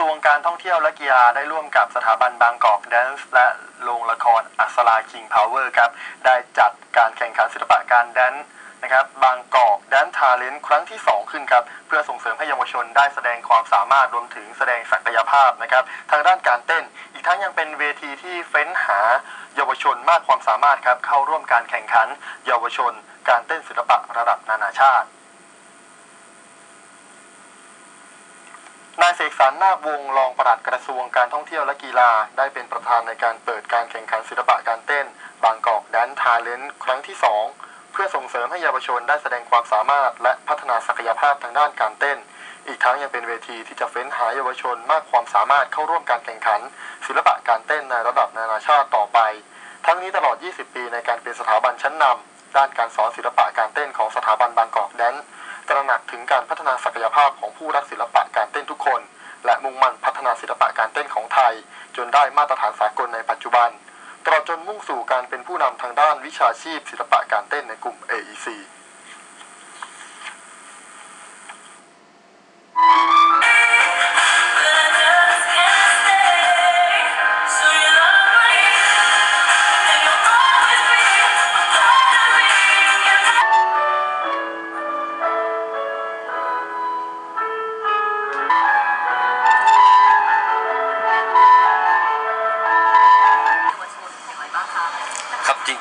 ระทรวงการท่องเที่ยวและกีฬาได้ร่วมกับสถาบันบางกอกแดนซ์และโรงละครอัศราคิงพาวเวอร์ครับได้จัดการแข่งขันศิลปะการแดนซ์นะครับบางกอกแดนซ์ทาเลนต์ครั้งที่ 2 ขึ้นครับเพื่อส่งเสริมให้เยาวชนได้แสดงความสามารถรวมถึงแสดงศักยภาพนะครับทางด้านการเต้น อีกทั้งยังเป็นเวทีที่เฟ้นหาเยาวชนมากความสามารถครับเข้าร่วมการแข่งขัน เยาวชน การเต้นศิลปะระดับนานาชาติ นายเสกสรนาควงรองปลัดกระทรวงการท่องเที่ยวและกีฬา ได้เป็นประธานในการเปิดการแข่งขันศิลปะการเต้น บางกอกแดนทาเลนต์ครั้งที่ 2 เพื่อส่งเสริมให้เยาวชนได้แสดงความสามารถ และพัฒนาศักยภาพทางด้านการเต้น อีกทั้งยังเป็นเวทีที่จะเฟ้นหาเยาวชนมากความสามารถเข้าร่วมการแข่งขัน ศิลปะการเต้นในระดับนานาชาติต่อไป ทั้งนี้ตลอด 20 ปีในการเป็นสถาบันชั้นนำด้านการสอนศิลปะการเต้นของสถาบันบางกอกแดนตระหนักถึงการพัฒนาศักยภาพของผู้รักศิลปะ ได้มาตรฐานสากลในปัจจุบัน ตลอดจนมุ่งสู่การเป็นผู้นำทางด้านวิชาชีพศิลปะการเต้นในกลุ่ม AEC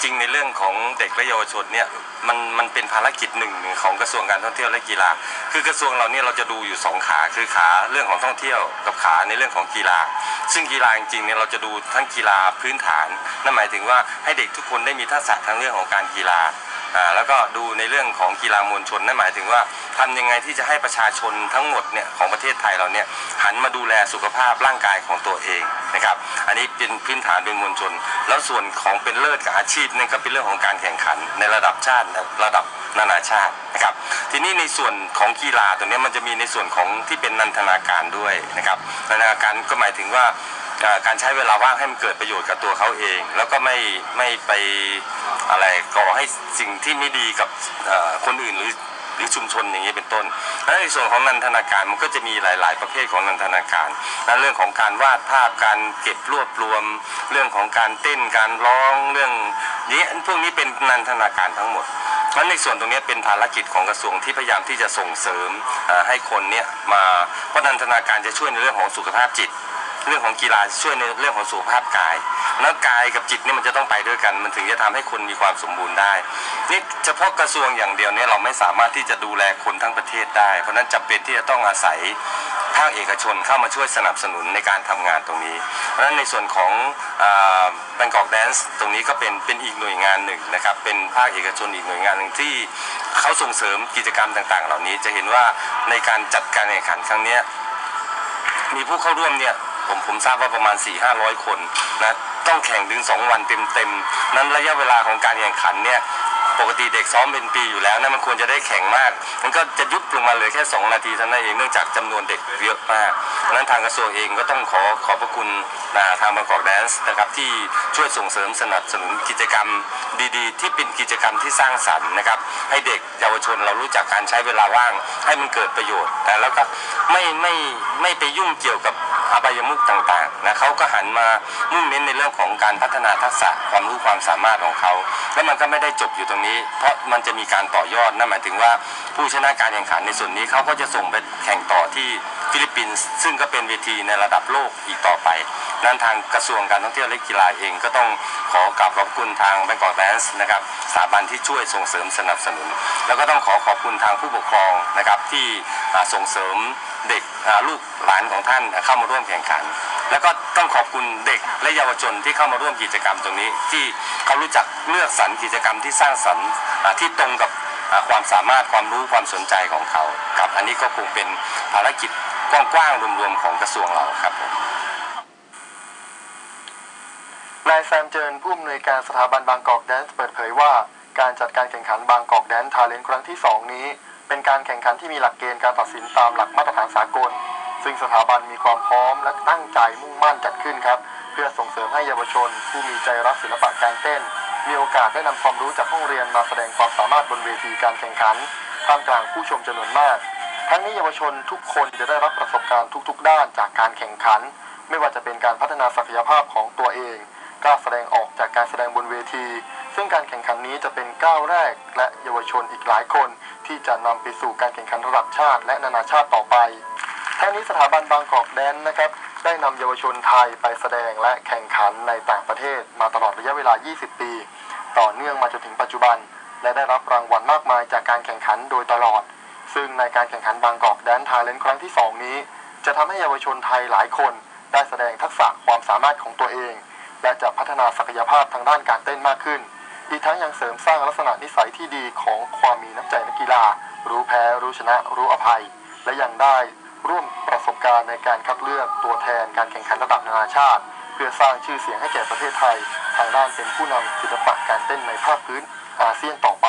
จริง ๆ ในเรื่องของเด็กและเยาวชนเนี่ยมันมันเป็นภารกิจหนึ่งของกระทรวงการท่องเที่ยวและกีฬา คือกระทรวงเราเนี่ยเราจะดูอยู่สองขาคือขาเรื่องของท่องเที่ยวกับขาในเรื่องของกีฬา ซึ่งกีฬาจริงๆเนี่ยเราจะดูทั้งกีฬาพื้นฐาน นั่นหมายถึงว่าให้เด็กทุกคนได้มีทักษะทางเรื่องของการกีฬา อ่าแล้วก็ดูในเรื่องของกีฬามวลชนนั่นหมายถึงว่าทำยังไงที่จะให้ประชาชนทั้งหมดเนี่ยของประเทศไทยเราเนี่ยหันมาดูแลสุขภาพร่างกายของตัวเองนะครับ อันนี้เป็นพื้นฐานเป็นมวลชน แล้วส่วนของเป็นเลิศกับอาชีพนั่นก็เป็นเรื่องของการแข่งขันในระดับชาติระดับนานาชาตินะครับ ทีนี้ในส่วนของกีฬาตรงนี้มันจะมีในส่วนของที่เป็นนันทนาการด้วยนะครับนันทนาการก็หมายถึงว่าการใช้เวลาว่างให้มันเกิดประโยชน์กับตัวเขาเอง แล้วก็ไม่ไม่ไป อะไรก่อให้สิ่งที่ไม่ดีกับคนอื่นหรือหรือชุมชนอย่างนี้เป็นต้น และในส่วนของนันทนาการมันก็จะมีหลาย ๆ ประเภทของนันทนาการและเรื่องของการวาดภาพการเก็บรวบรวม เรื่องของการเต้นการร้องเรื่องนี้พวกนี้เป็นนันทนาการทั้งหมดนั้นในส่วนตรงนี้เป็นภารกิจของกระทรวงที่พยายามที่จะส่งเสริมให้คนเนี่ยมาเพราะนันทนาการจะช่วยในเรื่องของสุขภาพจิต เรื่องของกีฬาช่วยในเรื่องของสุขภาพกายแล้วกายกับจิตเนี่ยมันจะต้องไปด้วยกัน มันถึงจะทำให้คนมีความสมบูรณ์ได้ นี่เฉพาะกระทรวงอย่างเดียวเนี่ยเราไม่สามารถที่จะดูแลคนทั้งประเทศได้ เพราะนั้นจำเป็นที่จะต้องอาศัยภาคเอกชนเข้ามาช่วยสนับสนุนในการทำงานตรงนี้ เพราะฉะนั้นในส่วนของแบงกอกแดนซ์ตรงนี้ก็เป็นเป็นอีกหน่วยงานหนึ่งนะครับ เป็นภาคเอกชนอีกหน่วยงานหนึ่งที่เขาส่งเสริมกิจกรรมต่าง ๆ เหล่านี้จะเห็นว่าในการจัดการแข่งขันครั้งนี้มีผู้เข้าร่วมเนี่ย ผมผมทราบว่าประมาณ 4 5 0 0 คนนะต้องแข่งถึง 2 วันเต็มๆ นั้นระยะเวลาของการแข่งขันเนี่ยปกติเด็กซ้อมเป็นปีอยู่แล้วนะมันควรจะได้แข่งมากมันก็จะยุบลงมาเลือแค่ 2 นาทีเท่านั้นเองเนื่องจากจำนวนเด็กเยอะมากนั้นทางกระทรวงเองก็ต้องขอขอบพระคุณนะทางบางกอกแดนซ์นะครับที่ช่วยส่งเสริมสนับสนุนกิจกรรมดีๆ ที่เป็นกิจกรรมที่สร้างสรรค์นะครับให้เด็กเยาวชนเรารู้จักการใช้เวลาว่าง ให้มันเกิดประโยชน์แต่แล้วก็ไม่ไม่ไม่ไปยุ่งเกี่ยวกับ อบายมุขต่างๆนะเขาก็หันมามุ่งเน้นในเรื่องของการพัฒนาทักษะความรู้ความสามารถของเขาแล้วมันก็ไม่ได้จบอยู่ตรงนี้ เพราะมันจะมีการต่อยอดนั่นหมายถึงว่าผู้ชนะการแข่งขันในส่วนนี้เขาก็จะส่งไปแข่งต่อที่ ฟิลิปปินส์ซึ่งก็เป็นเวทีในระดับโลกอีกต่อไปนั้นทางกระทรวงการท่องเที่ยวและกีฬาเองก็ต้องขอกราบขอบคุณทางแบงกอกแดนซ์นะครับสถาบันที่ช่วยส่งเสริมสนับสนุน แล้วก็ต้องขอขอบคุณทางผู้ปกครองนะครับที่ส่งเสริมเด็กลูกหลานของท่านเข้ามาร่วมแข่งขัน แล้วก็ต้องขอบคุณเด็กและเยาวชนที่เข้ามาร่วมกิจกรรมตรงนี้ ที่เขารู้จักเลือกสรรกิจกรรมที่สร้างสรรค์ที่ตรงกับ ความสามารถความรู้ความสนใจของเขาครับอันนี้ก็คงเป็นภารกิจกว้างๆรวมๆของกระทรวงเราครับผมนายแซมเจินผู้อำนวยการสถาบันบางกอกแดนซ์เปิดเผยว่า การจัดการแข่งขันบางกอกแดนซ์ทาเลนต์ครั้งที่ 2 นี้ เป็นการแข่งขันที่มีหลักเกณฑ์การตัดสินตามหลักมาตรฐานสากล ซึ่งสถาบันมีความพร้อมและตั้งใจมุ่งมั่นจัดขึ้นครับ เพื่อส่งเสริมให้เยาวชน ผู้มีใจรักศิลปะการเต้น มีโอกาสได้นำความรู้จากห้องเรียนมาแสดงความสามารถบนเวทีการแข่งขันท่ามกลางผู้ชมจำนวนมาก ทั้งนี้เยาวชนทุกคนจะได้รับประสบการณ์ทุกๆ ด้านจากการแข่งขัน ไม่ว่าจะเป็นการพัฒนาศักยภาพของตัวเองกล้าแสดงออกจากการแสดงบนเวที ซึ่งการแข่งขันนี้จะเป็นก้าวแรก และเยาวชนอีกหลายคน ที่จะนำไปสู่การแข่งขันระดับชาติ และนานาชาติต่อไปทั้งนี้สถาบันบางกอกแดนนะครับ ได้นำเยาวชนไทยไปแสดงและแข่งขันในต่างประเทศมาตลอดระยะเวลา 20 ปี ต่อเนื่องมาจนถึงปัจจุบัน และได้รับรางวัลมากมายจากการแข่งขันโดยตลอด ซึ่งในการแข่งขันบางกอกแดนทาเลนครั้งที่ 2 นี้ จะทำให้เยาวชนไทยหลายคน ได้แสดงทักษะความสามารถของตัวเอง และจะพัฒนาศักยภาพทางด้านการเต้นมากขึ้น อีกทั้งยังเสริมสร้างลักษณะนิสัยที่ดีของความมีน้ำใจนักกีฬา รู้แพ้ รู้ชนะ รู้อภัย และยังได้ สบการณ์ในการคัดเลือกตัวแทนการแข่งขันระดับนานาชาติ เพื่อสร้างชื่อเสียงให้แก่ประเทศไทย ทางด้านเป็นผู้นำศิลปะการเต้นในภาคพื้นอาเซียนต่อไป